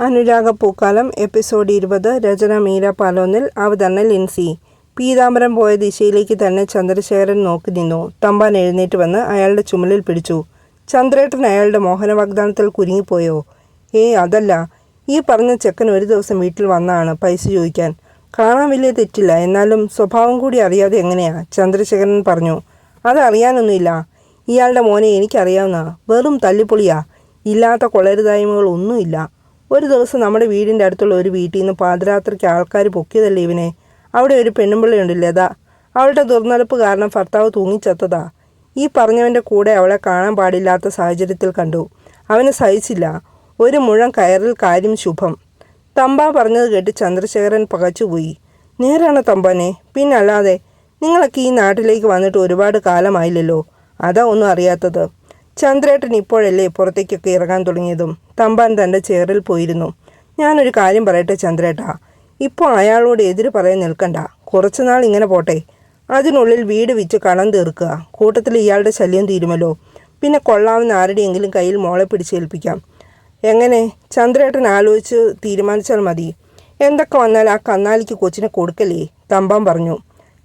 അനുരാഗ പൂക്കാലം episode ഇരുപത് രചന മീര പാലോന്നിൽ അവതരണ ലിൻസി. പീതാംബരം പോയ ദിശയിലേക്ക് തന്നെ ചന്ദ്രശേഖരൻ നോക്കി നിന്നു. തമ്പാൻ എഴുന്നേറ്റ് വന്ന് അയാളുടെ ചുമലിൽ പിടിച്ചു. ചന്ദ്രേട്ടൻ അയാളുടെ മോഹന വാഗ്ദാനത്തിൽ കുരുങ്ങിപ്പോയോ? ഏയ് അതല്ല. ഈ പറഞ്ഞ ചെക്കൻ ഒരു ദിവസം വീട്ടിൽ വന്നാണ് പൈസ ചോദിക്കാൻ. കാണാൻ വലിയ തെറ്റില്ല. എന്നാലും സ്വഭാവം കൂടി അറിയാതെ എങ്ങനെയാ? ചന്ദ്രശേഖരൻ പറഞ്ഞു. അതറിയാനൊന്നുമില്ല ഇയാളുടെ മോനെ എനിക്കറിയാവുന്ന വെറും തല്ലിപ്പൊളിയാ. ഇല്ലാത്ത കൊളരുതായ്മകൾ ഒന്നുമില്ല. ഒരു ദിവസം നമ്മുടെ വീടിന്റെ അടുത്തുള്ള ഒരു വീട്ടിൽ നിന്ന് പാതിരാത്രിക്ക് ആൾക്കാർ പൊക്കിയതല്ലേ ഇവനെ? അവിടെ ഒരു പെണ്ണുമ്പിള്ളയുണ്ട് ലത. അവളുടെ ദുർനടപ്പ് കാരണം ഭർത്താവ് തൂങ്ങിച്ചത്തതാ. ഈ പറഞ്ഞവന്റെ കൂടെ അവളെ കാണാൻ പാടില്ലാത്ത സാഹചര്യത്തിൽ കണ്ടു. അവനെ സഹിച്ചില്ല. ഒരു മുഴം കയറിൽ കാര്യം ശുഭം. തമ്പ പറഞ്ഞത് കേട്ട് ചന്ദ്രശേഖരൻ പകച്ചുപോയി നേരാണ് തമ്പാനെ? പിന്നല്ലാതെ നിങ്ങളൊക്കെ ഈ നാട്ടിലേക്ക് വന്നിട്ട് ഒരുപാട് കാലമായില്ലല്ലോ. അതാ ഒന്നും അറിയാത്തത്. ചന്ദ്രേട്ടൻ ഇപ്പോഴല്ലേ പുറത്തേക്കൊക്കെ ഇറങ്ങാൻ തുടങ്ങിയതും. തമ്പാൻ തന്റെ ചേറിൽ പോയിരുന്നു. ഞാനൊരു കാര്യം പറയട്ടെ ചന്ദ്രേട്ടാ? ഇപ്പോൾ അയാളോട് എതിര് പറയാൻ നിൽക്കണ്ട. കുറച്ചുനാൾ ഇങ്ങനെ പോട്ടെ. അതിനുള്ളിൽ വീട് വിറ്റ് കളം തീർക്കുക. കൂട്ടത്തിൽ ഇയാളുടെ ശല്യം തീരുമല്ലോ. പിന്നെ കൊള്ളാവുന്ന ആരുടെയെങ്കിലും കയ്യിൽ മോളെ പിടിച്ചേൽപ്പിക്കാം. എങ്ങനെ? ചന്ദ്രേട്ടൻ ആലോചിച്ച് തീരുമാനിച്ചാൽ മതി. എന്തൊക്കെ വന്നാൽ ആ കന്നാലിക്ക് കൊച്ചിനെ കൊടുക്കലേ തമ്പാൻ പറഞ്ഞു.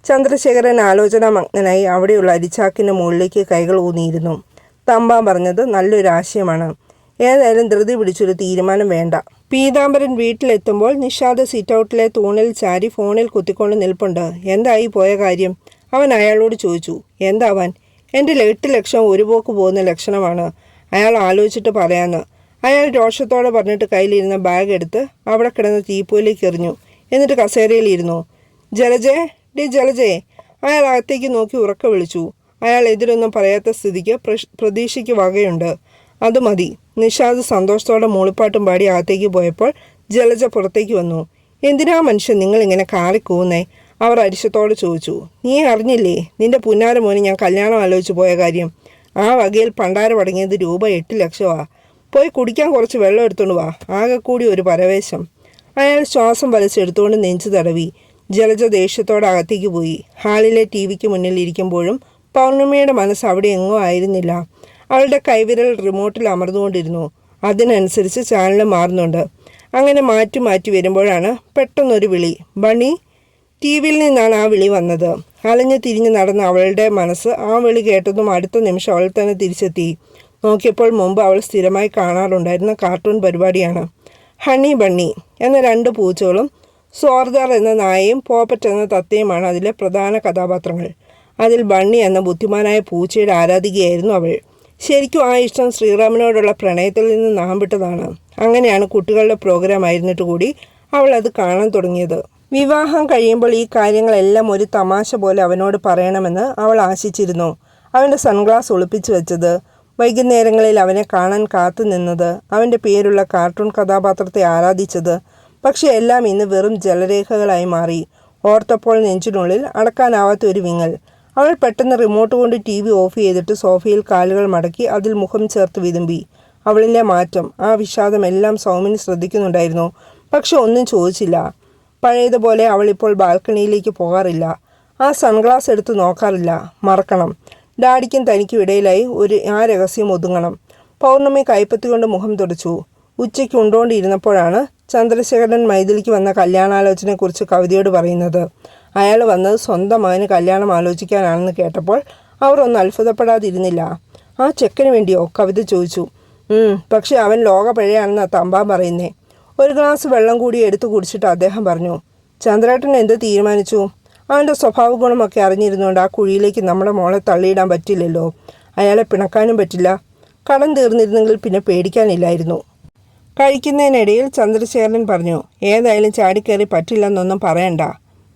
ചന്ദ്രശേഖരൻ ആലോചന മഗ്നനായി അവിടെയുള്ള അരിച്ചാക്കിന്റെ മുകളിലേക്ക് കൈകൾ ഊന്നിയിരുന്നു. തമ്പാൻ പറഞ്ഞത് നല്ലൊരു ആശയമാണ്. ഏതായാലും ധൃതി പിടിച്ചൊരു തീരുമാനം വേണ്ട. പീതാംബരൻ വീട്ടിലെത്തുമ്പോൾ നിഷാദ് സിറ്റൗട്ടിലെ തൂണിൽ ചാരി ഫോണിൽ കുത്തിക്കൊണ്ട് നിൽപ്പുണ്ട്. എന്തായി പോയ കാര്യം? അവൻ അയാളോട് ചോദിച്ചു. എന്താവാൻ എന്റെ എട്ട് ലക്ഷം ഒരു പോക്ക് പോകുന്ന ലക്ഷണമാണ്. അയാൾ ആലോചിച്ചിട്ട് പറയാന്ന്. അയാൾ രോഷത്തോടെ പറഞ്ഞിട്ട് കയ്യിലിരുന്ന ബാഗ് എടുത്ത് അവിടെ കിടന്ന തീപ്പൂയിലേക്ക് എറിഞ്ഞു. എന്നിട്ട് കസേരയിലിരുന്നു ജലജേ ഡി ജലജേ അയാൾ അകത്തേക്ക് നോക്കി ഉറക്കെ വിളിച്ചു. അയാൾ എതിരൊന്നും പറയാത്ത സ്ഥിതിക്ക് പ്രതീക്ഷയ്ക്ക് വകയുണ്ട്. അത് മതി. നിഷാദ് സന്തോഷത്തോടെ മൂളിപ്പാട്ടും പാടി അകത്തേക്ക് പോയപ്പോൾ ജലജ പുറത്തേക്ക് വന്നു. എന്തിനാ മനുഷ്യൻ നിങ്ങൾ ഇങ്ങനെ കാറിക്കൂന്നേ അവർ അരിശത്തോട് ചോദിച്ചു. നീ അറിഞ്ഞില്ലേ? നിന്റെ പുന്നാര മോന് ഞാൻ കല്യാണം ആലോചിച്ച് പോയ കാര്യം. ആ വകയിൽ പണ്ടാര പടങ്ങിയത് രൂപ എട്ട് ലക്ഷമാ പോയി കുടിക്കാൻ കുറച്ച് വെള്ളം എടുത്തുകൊണ്ട് വാ. ആകെ കൂടി ഒരു പരവേശം. അയാൾ ശ്വാസം വലിച്ചെടുത്തുകൊണ്ട് നെഞ്ചു തടവി. ജലജ ദേഷ്യത്തോടെ അകത്തേക്ക് പോയി. ഹാളിലെ ടി വിക്ക് മുന്നിൽ ഇരിക്കുമ്പോഴും പൗർണമിയുടെ മനസ്സ് അവിടെ എങ്ങോ ആയിരുന്നില്ല. അവളുടെ കൈവിരൽ റിമോട്ടിൽ അമർന്നുകൊണ്ടിരുന്നു. അതിനനുസരിച്ച് ചാനൽ മാറുന്നുണ്ട്. അങ്ങനെ മാറ്റി മാറ്റി വരുമ്പോഴാണ് പെട്ടെന്നൊരു വിളി. ബണി ടി വിയിൽ നിന്നാണ് ആ വിളി വന്നത്. അലഞ്ഞു തിരിഞ്ഞ് നടന്ന അവളുടെ മനസ്സ് ആ വിളി കേട്ടതും അടുത്ത നിമിഷം അവൾ തന്നെ തിരിച്ചെത്തി. നോക്കിയപ്പോൾ മുമ്പ് അവൾ സ്ഥിരമായി കാണാറുണ്ടായിരുന്ന കാർട്ടൂൺ പരിപാടിയാണ്. ഹണി ബണ്ണി എന്ന രണ്ട് പൂച്ചകളും സോർദാർ എന്ന നായയും പോപ്പറ്റ് എന്ന തത്തയുമാണ് അതിലെ പ്രധാന കഥാപാത്രങ്ങൾ. അതിൽ ബണ്ണി എന്ന ബുദ്ധിമാനായ പൂച്ചയുടെ ആരാധികയായിരുന്നു അവൾ. ശരിക്കും ആ ഇഷ്ടം ശ്രീറാമിനോടുള്ള പ്രണയത്തിൽ നിന്ന് നാം നാമ്പിട്ടതാണ് അങ്ങനെയാണ് കുട്ടികളുടെ പ്രോഗ്രാം ആയിരുന്നിട്ട് കൂടി അവൾ അത് കാണാൻ തുടങ്ങിയത്. വിവാഹം കഴിയുമ്പോൾ ഈ കാര്യങ്ങളെല്ലാം ഒരു തമാശ പോലെ അവനോട് പറയണമെന്ന് അവൾ ആശിച്ചിരുന്നു. അവന്റെ സൺഗ്ലാസ് ഒളിപ്പിച്ചു വെച്ചത് വൈകുന്നേരങ്ങളിൽ അവനെ കാണാൻ കാത്തു നിന്നത് അവന്റെ പേരുള്ള കാർട്ടൂൺ കഥാപാത്രത്തെ ആരാധിച്ചത്. പക്ഷേ എല്ലാം ഇന്ന് വെറും ജലരേഖകളായി മാറി. ഓർത്തപ്പോൾ നെഞ്ചിനുള്ളിൽ അടക്കാനാവാത്ത ഒരു വിങ്ങൽ. അവൾ പെട്ടെന്ന് റിമോട്ട് കൊണ്ട് ടി വി ഓഫ് ചെയ്തിട്ട് സോഫയിൽ കാലുകൾ മടക്കി അതിൽ മുഖം ചേർത്ത് വിതുമ്പി. അവളിലെ മാറ്റം ആ വിഷാദം എല്ലാം സൗമിന് ശ്രദ്ധിക്കുന്നുണ്ടായിരുന്നു. പക്ഷെ ഒന്നും ചോദിച്ചില്ല. പഴയതുപോലെ അവൾ ഇപ്പോൾ ബാൽക്കണിയിലേക്ക് പോകാറില്ല. ആ സൺഗ്ലാസ് എടുത്ത് നോക്കാറില്ല. മറക്കണം. ഡാഡിക്കും തനിക്കും ഇടയിലായി ഒരു ആ രഹസ്യം ഒതുങ്ങണം. പൗർണമി കൈപ്പത്തി കൊണ്ട് മുഖം തുടച്ചു. ഉച്ചയ്ക്ക് ഉണ്ടോണ്ടിരുന്നപ്പോഴാണ് ചന്ദ്രശേഖരൻ മൈഥിലിക്ക് വന്ന കല്യാണാലോചനയെക്കുറിച്ച് കവിതയോട് പറയുന്നത്. അയാൾ വന്നത് സ്വന്തം മകന് കല്യാണം ആലോചിക്കാനാണെന്ന് കേട്ടപ്പോൾ അവർ ഒന്ന് അത്ഭുതപ്പെടാതിരുന്നില്ല. ആ ചെക്കന് വേണ്ടിയോ? കവിത ചോദിച്ചു. പക്ഷേ അവൻ ലോക തമ്പാൻ പറയുന്നേ. ഒരു ഗ്ലാസ് വെള്ളം കൂടി എടുത്തു കുടിച്ചിട്ട് അദ്ദേഹം പറഞ്ഞു ചന്ദ്രേട്ടൻ എന്ത് തീരുമാനിച്ചു? അവന്റെ സ്വഭാവ ഗുണമൊക്കെ അറിഞ്ഞിരുന്നുകൊണ്ട് ആ കുഴിയിലേക്ക് നമ്മുടെ മോളെ തള്ളിയിടാൻ പറ്റില്ലല്ലോ. അയാളെ പിണക്കാനും പറ്റില്ല. കടം തീർന്നിരുന്നെങ്കിൽ പിന്നെ പേടിക്കാനില്ലായിരുന്നു. കഴിക്കുന്നതിനിടയിൽ ചന്ദ്രശേഖരൻ പറഞ്ഞു ഏതായാലും ചാടിക്കയറി പറ്റില്ലെന്നൊന്നും പറയണ്ട.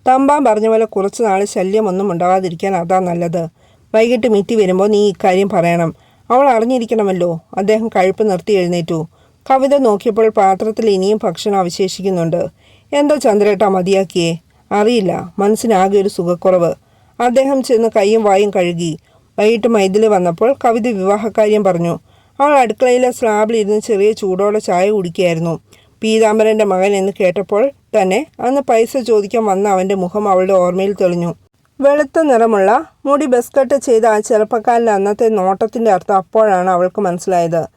തമ്പാൻ പറഞ്ഞ പോലെ കുറച്ച് നാൾ ശല്യമൊന്നും ഉണ്ടാകാതിരിക്കാൻ അതാ നല്ലത്. വൈകിട്ട് മിറ്റി വരുമ്പോൾ നീ ഇക്കാര്യം പറയണം. അവൾ അറിഞ്ഞിരിക്കണമല്ലോ. അദ്ദേഹം കഴുപ്പ് നിർത്തി എഴുന്നേറ്റു. കവിത നോക്കിയപ്പോൾ പാത്രത്തിൽ ഇനിയും ഭക്ഷണം അവശേഷിക്കുന്നുണ്ട്. എന്തോ ചന്ദ്രേട്ട മതിയാക്കിയേ? അറിയില്ല. മനസ്സിനാകെ ഒരു സുഖക്കുറവ്. അദ്ദേഹം ചെന്ന് കൈയും വായും കഴുകി. വൈകിട്ട് മൈദിൽ വന്നപ്പോൾ കവിത വിവാഹക്കാര്യം പറഞ്ഞു. അവൾ അടുക്കളയിലെ സ്ലാബിലിരുന്ന് ചെറിയ ചൂടോടെ ചായ കുടിക്കുകയായിരുന്നു. പീതാംബരന്റെ മകൻ എന്ന് കേട്ടപ്പോൾ തന്നെ അന്ന് പൈസ ചോദിക്കാൻ വന്ന അവന്റെ മുഖം അവളുടെ ഓർമ്മയിൽ തെളിഞ്ഞു. വെളുത്ത നിറമുള്ള മുടി ബസ്കട്ട് ചെയ്ത ആ ചെറുപ്പക്കാരന്റെ അന്നത്തെ നോട്ടത്തിന്റെ അർത്ഥം അപ്പോഴാണ് അവൾക്ക് മനസ്സിലായത്.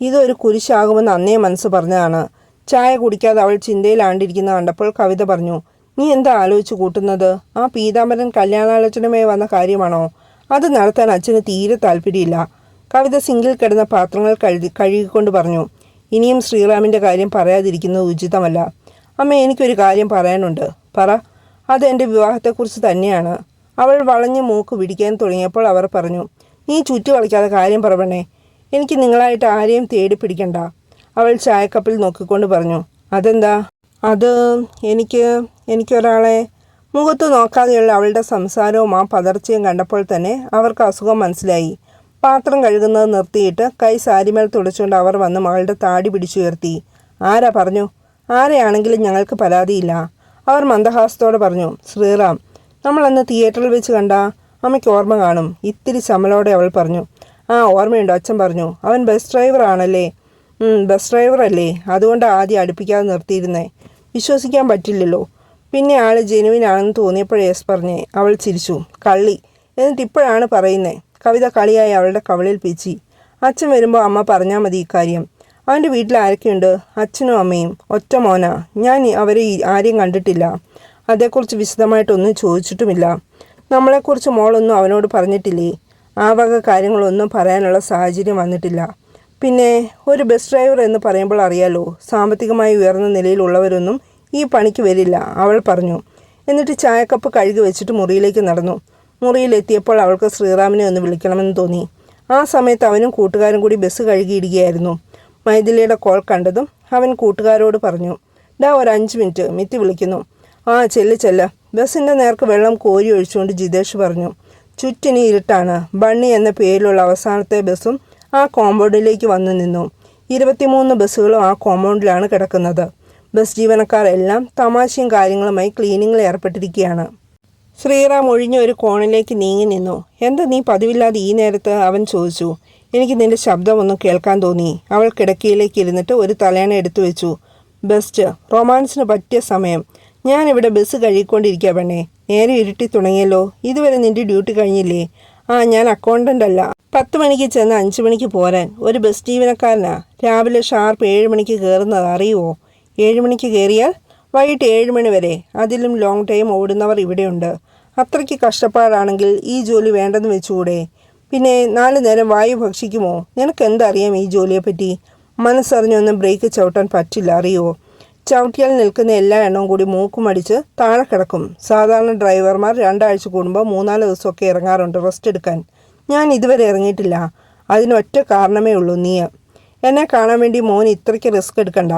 ഇതൊരു കുരിശാകുമെന്ന് അന്നേ മനസ്സ് പറഞ്ഞതാണ്. ചായ കുടിക്കാതെ അവൾ ചിന്തയിലാണ്ടിരിക്കുന്ന കണ്ടപ്പോൾ കവിത പറഞ്ഞു നീ എന്താ ആലോചിച്ച് കൂട്ടുന്നത്? ആ പീതാംബരൻ കല്യാണാലോചനമായി വന്ന കാര്യമാണോ? അത് നടത്താൻ അച്ഛന് തീരെ താല്പര്യമില്ല. കവിത സിങ്കിൽ കിടന്ന പാത്രങ്ങൾ കഴുകി കഴുകിക്കൊണ്ട് പറഞ്ഞു ഇനിയും ശ്രീറാമിന്റെ കാര്യം പറയാതിരിക്കുന്നത് ഉചിതമല്ല. അമ്മ എനിക്കൊരു കാര്യം പറയാനുണ്ട്. പറ. അത് എന്റെ വിവാഹത്തെക്കുറിച്ച് തന്നെയാണ്. അവൾ വളഞ്ഞ് മൂക്ക് പിടിക്കാൻ തുടങ്ങിയപ്പോൾ അവർ പറഞ്ഞു നീ ചുറ്റി വളയ്ക്കാതെ കാര്യം പറവണേ. എനിക്ക് നിങ്ങളായിട്ട് ആരെയും തേടി പിടിക്കണ്ട. അവൾ ചായക്കപ്പിൽ നോക്കിക്കൊണ്ട് പറഞ്ഞു അതെന്താ? അത് എനിക്ക് എനിക്കൊരാളെ മുഖത്ത് നോക്കാതെയുള്ള അവളുടെ സംസാരവും ആ പതർച്ചയും കണ്ടപ്പോൾ തന്നെ അവർക്ക് അസുഖം മനസ്സിലായി. പാത്രം കഴുകുന്നത് നിർത്തിയിട്ട് കൈ സാരിമേൽ തുടച്ചുകൊണ്ട് അവർ വന്ന് മകളുടെ താടി പിടിച്ചുയർത്തി ആരാ പറഞ്ഞു? ആരെയാണെങ്കിലും ഞങ്ങൾക്ക് പരാതിയില്ല. അവർ മന്ദഹാസത്തോടെ പറഞ്ഞു ശ്രീറാം നമ്മൾ അന്ന് തിയേറ്ററിൽ വെച്ച് കണ്ട അമ്മയ്ക്ക് ഓർമ്മ കാണും ഇത്തിരി ചമലോടെ അവൾ പറഞ്ഞു. ആ ഓർമ്മയുണ്ടോ അച്ഛൻ പറഞ്ഞു. അവൻ ബസ് ഡ്രൈവർ ആണല്ലേ? ബസ് ഡ്രൈവർ അല്ലേ? അതുകൊണ്ട് ആദ്യം അടുപ്പിക്കാതെ നിർത്തിയിരുന്നേ. വിശ്വസിക്കാൻ പറ്റില്ലല്ലോ. പിന്നെ ആൾ ജെനുവിനാണെന്ന് തോന്നിയപ്പോഴേ യെസ് പറഞ്ഞേ. അവൾ ചിരിച്ചു. കള്ളി. എന്നിട്ട് ഇപ്പോഴാണ് പറയുന്നേ? കവിത കളിയായി അവളുടെ കവളിൽ പിച്ചി. അച്ഛൻ വരുമ്പോൾ അമ്മ പറഞ്ഞാൽ മതി ഇക്കാര്യം. അവന്റെ വീട്ടിൽ ആരൊക്കെയുണ്ട്? അച്ഛനും അമ്മയും. ഒറ്റ മോന. ഞാൻ അവരെ ആരെയും കണ്ടിട്ടില്ല. അതേക്കുറിച്ച് വിശദമായിട്ടൊന്നും ചോദിച്ചിട്ടുമില്ല. നമ്മളെക്കുറിച്ച് മോളൊന്നും അവനോട് പറഞ്ഞിട്ടില്ലേ? ആ വക കാര്യങ്ങളൊന്നും പറയാനുള്ള സാഹചര്യം വന്നിട്ടില്ല. പിന്നെ ഒരു ബസ് ഡ്രൈവർ എന്ന് പറയുമ്പോൾ അറിയാലോ സാമ്പത്തികമായി ഉയർന്ന നിലയിലുള്ളവരൊന്നും ഈ പണിക്ക് വരില്ല അവൾ പറഞ്ഞു. എന്നിട്ട് ചായക്കപ്പ് കഴുകി വെച്ചിട്ട് മുറിയിലേക്ക് നടന്നു. മുറിയിലെത്തിയപ്പോൾ അവൾക്ക് ശ്രീറാമിനെ ഒന്ന് വിളിക്കണമെന്ന് തോന്നി. ആ സമയത്ത് അവനും കൂട്ടുകാരും കൂടി ബസ് കഴുകിയിടുകയായിരുന്നു മൈഥിലിയുടെ കോൾ കണ്ടതും അവൻ കൂട്ടുകാരോട് പറഞ്ഞു ഡാ ഒരു അഞ്ച് മിനിറ്റ് മിത്തി വിളിക്കുന്നു. ആ ചെല്ല് ചെല്ല. ബസ്സിന്റെ നേർക്ക് വെള്ളം കോരി ഒഴിച്ചുകൊണ്ട് ജിതേഷ് പറഞ്ഞു ചുറ്റിനി ഇരുട്ടാണ്. ബണ്ണി എന്ന പേരിലുള്ള അവസാനത്തെ ബസ്സും ആ കോമ്പൗണ്ടിലേക്ക് വന്നു നിന്നു. ഇരുപത്തിമൂന്ന് ബസ്സുകളും ആ കോമ്പൗണ്ടിലാണ് കിടക്കുന്നത്. ബസ് ജീവനക്കാർ എല്ലാം തമാശയും കാര്യങ്ങളുമായി ക്ലീനിങ്ങിൽ ഏർപ്പെട്ടിരിക്കുകയാണ്. ശ്രീറാം ഒഴിഞ്ഞ ഒരു കോണിലേക്ക് നീങ്ങി നിന്നു. എന്താ നീ പതിവില്ലാതെ ഈ നേരത്ത്? അവൻ ചോദിച്ചു. എനിക്ക് നിന്റെ ശബ്ദമൊന്നും കേൾക്കാൻ തോന്നി. അവൾ കിടക്കയിലേക്ക് ഇരുന്നിട്ട് ഒരു തലയണ എടുത്തു വെച്ചു. ബെസ്റ്റ്. റൊമാൻസിന് പറ്റിയ സമയം. ഞാനിവിടെ ബസ് കഴുകിക്കൊണ്ടിരിക്കുക പെണ്ണേ. നേരെ ഇരുട്ടി തുടങ്ങിയല്ലോ. ഇതുവരെ നിന്റെ ഡ്യൂട്ടി കഴിഞ്ഞില്ലേ? ആ ഞാൻ അക്കൗണ്ടന്റ് അല്ല. പത്ത് മണിക്ക് ചെന്ന് അഞ്ച് മണിക്ക് പോരാൻ. ഒരു ബസ് ജീവനക്കാരനാ. രാവിലെ ഷാർപ്പ് ഏഴ് മണിക്ക് കയറുന്നത് അറിയുമോ ഏഴ് മണിക്ക് കയറിയാൽ വൈകിട്ട് ഏഴ് മണി വരെ. അതിലും ലോങ് ടൈം ഓടുന്നവർ ഇവിടെയുണ്ട്. അത്രയ്ക്ക് കഷ്ടപ്പാടാണെങ്കിൽ ഈ ജോലി വേണ്ടെന്ന് വെച്ചുകൂടെ? പിന്നെ നാല് നേരം വായു ഭക്ഷിക്കുമോ? നിനക്ക് എന്തറിയാം ഈ ജോലിയെപ്പറ്റി? മനസ്സറിഞ്ഞൊന്നും ബ്രേക്ക് ചവിട്ടാൻ പറ്റില്ല അറിയോ? ചവിട്ടിയാൽ നിൽക്കുന്ന എല്ലാ എണ്ണവും കൂടി മൂക്കുമടിച്ച് താഴെ കിടക്കും. സാധാരണ ഡ്രൈവർമാർ രണ്ടാഴ്ച കൂടുമ്പോൾ മൂന്നാൽ ദിവസമൊക്കെ ഇറങ്ങാറുണ്ട് റെസ്റ്റ് എടുക്കാൻ. ഞാൻ ഇതുവരെ ഇറങ്ങിയിട്ടില്ല. അതിനൊറ്റ കാരണമേ ഉള്ളൂ നീ എന്നെ കാണാൻ വേണ്ടി മോൻ ഇത്രയ്ക്ക് റിസ്ക് എടുക്കണ്ട.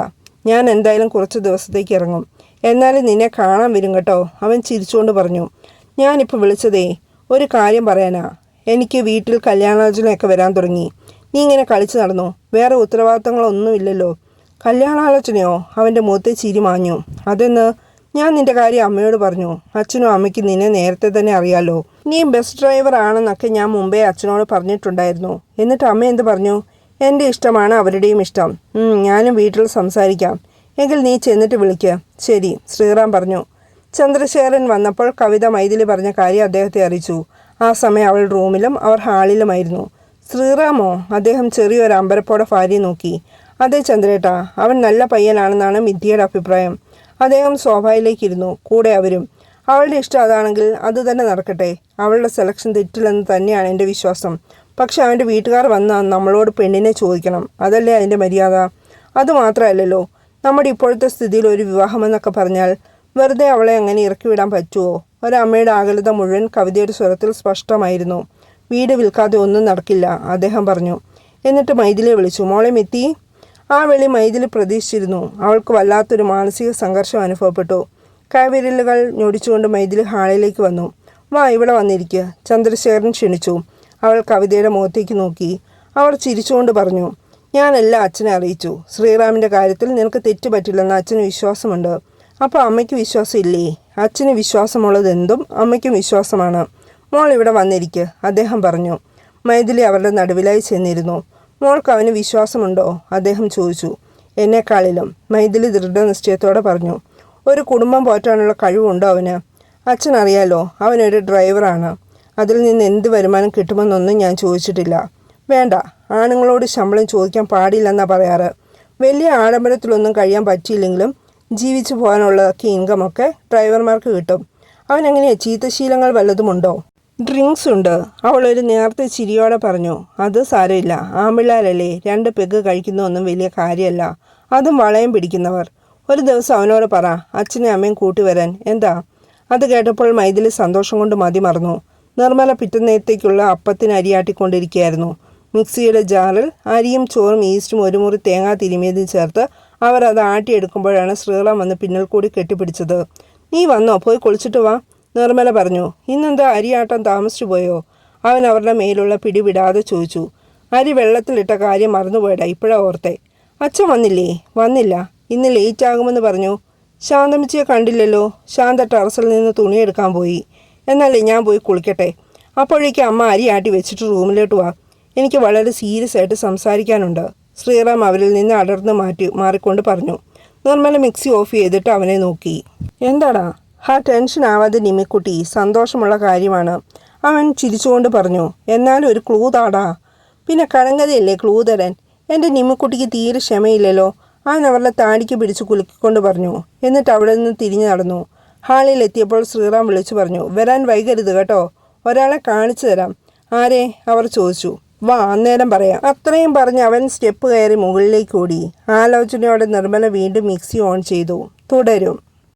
ഞാൻ എന്തായാലും കുറച്ച് ദിവസത്തേക്ക് ഇറങ്ങും. എന്നാലും നിന്നെ കാണാൻ വരും കേട്ടോ അവൻ ചിരിച്ചുകൊണ്ട് പറഞ്ഞു. ഞാനിപ്പോൾ വിളിച്ചതേ ഒരു കാര്യം പറയാനാ. എനിക്ക് വീട്ടിൽ കല്യാണാലോചനയൊക്കെ വരാൻ തുടങ്ങി. നീ ഇങ്ങനെ കളിച്ചു നടന്നു? വേറെ ഉത്തരവാദിത്തങ്ങളൊന്നുമില്ലല്ലോ. കല്യാണാലോചനയോ? അവന്റെ മുഖത്തെ ചിരി മാഞ്ഞു. അതെന്ന് ഞാൻ നിന്റെ കാര്യം അമ്മയോട് പറഞ്ഞു. അച്ഛനും അമ്മയ്ക്ക് നിന്നെ നേരത്തെ തന്നെ അറിയാലോ. നീ ബസ് ഡ്രൈവർ ആണെന്നൊക്കെ ഞാൻ മുമ്പേ അച്ഛനോട് പറഞ്ഞിട്ടുണ്ടായിരുന്നു. എന്നിട്ട് അമ്മ എന്ത് പറഞ്ഞു? എന്റെ ഇഷ്ടമാണ് അവരുടെയും ഇഷ്ടം. ഞാനും വീട്ടിൽ സംസാരിക്കാം. എങ്കിൽ നീ ചെന്നിട്ട് വിളിക്കുക ശരി ശ്രീറാം പറഞ്ഞു. ചന്ദ്രശേഖരൻ വന്നപ്പോൾ കവിത മൈഥിലി പറഞ്ഞ കാര്യം അദ്ദേഹത്തെ അറിയിച്ചു. ആ സമയം അവൾ റൂമിലും അവർ ഹാളിലുമായിരുന്നു. ശ്രീറാമോ അദ്ദേഹം ചെറിയൊരു അമ്പരപ്പോടെ ഭാര്യ നോക്കി. അതെ ചന്ദ്രേട്ട അവൻ നല്ല പയ്യനാണെന്നാണ് മിഥ്യയുടെ അഭിപ്രായം. അദ്ദേഹം സോഫയിലേക്കിരുന്നു. കൂടെ അവരും. അവളുടെ ഇഷ്ടം അതാണെങ്കിൽ അത് തന്നെ നടക്കട്ടെ. അവളുടെ സെലക്ഷൻ തെറ്റില്ലെന്ന് തന്നെയാണ് എന്റെ വിശ്വാസം. പക്ഷെ അവന്റെ വീട്ടുകാർ വന്നാൽ നമ്മളോട് പെണ്ണിനെ ചോദിക്കണം. അതല്ലേ അതിന്റെ മര്യാദ? അതുമാത്രമല്ലല്ലോ നമ്മുടെ ഇപ്പോഴത്തെ സ്ഥിതിയിൽ ഒരു വിവാഹമെന്നൊക്കെ പറഞ്ഞാൽ വെറുതെ അവളെ അങ്ങനെ ഇറക്കി വിടാൻ പറ്റുമോ ഒരമ്മയുടെ ആകലത മുഴുവൻ കവിതയുടെ സ്വരത്തിൽ സ്പഷ്ടമായിരുന്നു. വീട് വിൽക്കാതെ ഒന്നും നടക്കില്ല അദ്ദേഹം പറഞ്ഞു. എന്നിട്ട് മൈഥിലിയെ വിളിച്ചു. മോളെ മെത്തി ആ വെളി മൈഥിലി പ്രതീക്ഷിച്ചിരുന്നു. അവൾക്ക് വല്ലാത്തൊരു മാനസിക സംഘർഷം അനുഭവപ്പെട്ടു. കൈവിരലുകൾ ഞൊടിച്ചുകൊണ്ട് മൈഥിലി ഹാളിലേക്ക് വന്നു. വാ ഇവിടെ വന്നിരിക്കുക ചന്ദ്രശേഖരൻ ക്ഷണിച്ചു. അവൾ കവിതയുടെ മുഖത്തേക്ക് നോക്കി. അവൾ ചിരിച്ചുകൊണ്ട് പറഞ്ഞു ഞാനെല്ലാം അച്ഛനെ അറിയിച്ചു. ശ്രീറാമിന്റെ കാര്യത്തിൽ നിനക്ക് തെറ്റ് പറ്റില്ലെന്ന് അച്ഛന് വിശ്വാസമുണ്ട്. അപ്പോൾ അമ്മയ്ക്ക് വിശ്വാസമില്ലേ? അച്ഛന് വിശ്വാസമുള്ളത് എന്തും അമ്മയ്ക്കും വിശ്വാസമാണ്. മോൾ ഇവിടെ വന്നിരിക്കുക അദ്ദേഹം പറഞ്ഞു. മൈഥിലി അവരുടെ നടുവിലായി ചെന്നിരുന്നു. മോൾക്ക് അവന് വിശ്വാസമുണ്ടോ? അദ്ദേഹം ചോദിച്ചു. എന്നെക്കാളിലും മൈഥിലി ദൃഢനിശ്ചയത്തോടെ പറഞ്ഞു. ഒരു കുടുംബം പോറ്റാനുള്ള കഴിവുണ്ടോ അവന്? അച്ഛനറിയാലോ അവനൊരു ഡ്രൈവറാണ്. അതിൽ നിന്ന് എന്ത് വരുമാനം കിട്ടുമെന്നൊന്നും ഞാൻ ചോദിച്ചിട്ടില്ല. വേണ്ട ആണുങ്ങളോട് ശമ്പളം ചോദിക്കാൻ പാടില്ലെന്നാ പറയാറ്. വലിയ ആഡംബരത്തിലൊന്നും കഴിയാൻ പറ്റിയില്ലെങ്കിലും ജീവിച്ചു പോകാനുള്ളതൊക്കെ ഇൻകമൊക്കെ ഡ്രൈവർമാർക്ക് കിട്ടും. അവനെങ്ങനെയാ ചീത്തശീലങ്ങൾ വല്ലതുമുണ്ടോ ഡ്രിങ്ക്സ് ഉണ്ട്. അവൾ ഒരു ചിരിയോടെ പറഞ്ഞു അത് സാരമില്ല. ആമ്പിള്ളാരല്ലേ രണ്ട് പെഗ് കഴിക്കുന്നൊന്നും വലിയ കാര്യമല്ല. അതും വളയം പിടിക്കുന്നവർ. ഒരു ദിവസം അവനോട് പറ അച്ഛനെയും അമ്മയും കൂട്ടി വരാൻ. എന്താ? അത് കേട്ടപ്പോൾ മൈഥിലി സന്തോഷം കൊണ്ട് മതി മറന്നു. നിർമ്മല പിറ്റന്നേരത്തേക്കുള്ള അപ്പത്തിന് അരിയാട്ടിക്കൊണ്ടിരിക്കുകയായിരുന്നു മിക്സിയുടെ ജാറിൽ അരിയും ചോറും ഈസ്റ്റും ഒരു മുറി തേങ്ങാ തിരുമിയതും ചേർത്ത് അവർ അത് ആട്ടിയെടുക്കുമ്പോഴാണ് ശ്രീറാം വന്ന് പിന്നിൽ കൂടി കെട്ടിപ്പിടിച്ചത്. നീ വന്നോ? പോയി കുളിച്ചിട്ട് വാ നിർമ്മല പറഞ്ഞു. ഇന്നെന്താ അരിയാട്ടം താമസിച്ചു പോയോ? അവൻ അവരുടെ മേലുള്ള പിടിവിടാതെ ചോദിച്ചു. അരി വെള്ളത്തിലിട്ട കാര്യം മറന്നുപോയടാ ഇപ്പോഴാ ഓർത്തെ. അച്ഛൻ വന്നില്ലേ? വന്നില്ല. ഇന്ന് ലേറ്റ് ആകുമെന്ന് പറഞ്ഞു. ശാന്തമിച്ചിയെ കണ്ടില്ലല്ലോ. ശാന്ത ടെറസിൽ നിന്ന് തുണിയെടുക്കാൻ പോയി. എന്നല്ലേ ഞാൻ പോയി കുളിക്കട്ടെ. അപ്പോഴേക്കും അമ്മ അരി ആട്ടി വെച്ചിട്ട് റൂമിലോട്ട് വാ. എനിക്ക് വളരെ സീരിയസ് ആയിട്ട് സംസാരിക്കാനുണ്ട്. ശ്രീറാം അവരിൽ നിന്ന് അടർന്ന് മാറ്റി മാറിക്കൊണ്ട് പറഞ്ഞു. നിർമ്മല മിക്സി ഓഫ് ചെയ്തിട്ട് അവനെ നോക്കി. എന്താടാ? ആ ടെൻഷൻ ആവാതെ നിമിക്കുട്ടി സന്തോഷമുള്ള കാര്യമാണ്. അവൻ ചിരിച്ചുകൊണ്ട് പറഞ്ഞു. എന്നാലും ഒരു ക്ലൂ താടാ. പിന്നെ കഴങ്കതയല്ലേ ക്ലൂ തരാൻ? എന്റെ നിമ്മിക്കുട്ടിക്ക് തീരെ ക്ഷമയില്ലല്ലോ. അവൻ അവരുടെ താടിക്ക് പിടിച്ച് കുലുക്കിക്കൊണ്ട് പറഞ്ഞു. എന്നിട്ട് അവിടെ നിന്ന് തിരിഞ്ഞു നടന്നു. ഹാളിൽ എത്തിയപ്പോൾ ശ്രീറാം വിളിച്ചു പറഞ്ഞു വരാൻ വൈകരുത് കേട്ടോ. ഒരാളെ കാണിച്ചു തരാം. ആരെ? അവർ ചോദിച്ചു. വാ അന്നേരം പറയാം. അത്രയും പറഞ്ഞ് അവൻ സ്റ്റെപ്പ് കയറി മുകളിലേക്ക് ഓടി. ആലോചനയോടെ നിർമ്മല വീണ്ടും മിക്സി ഓൺ ചെയ്തു. തുടരും.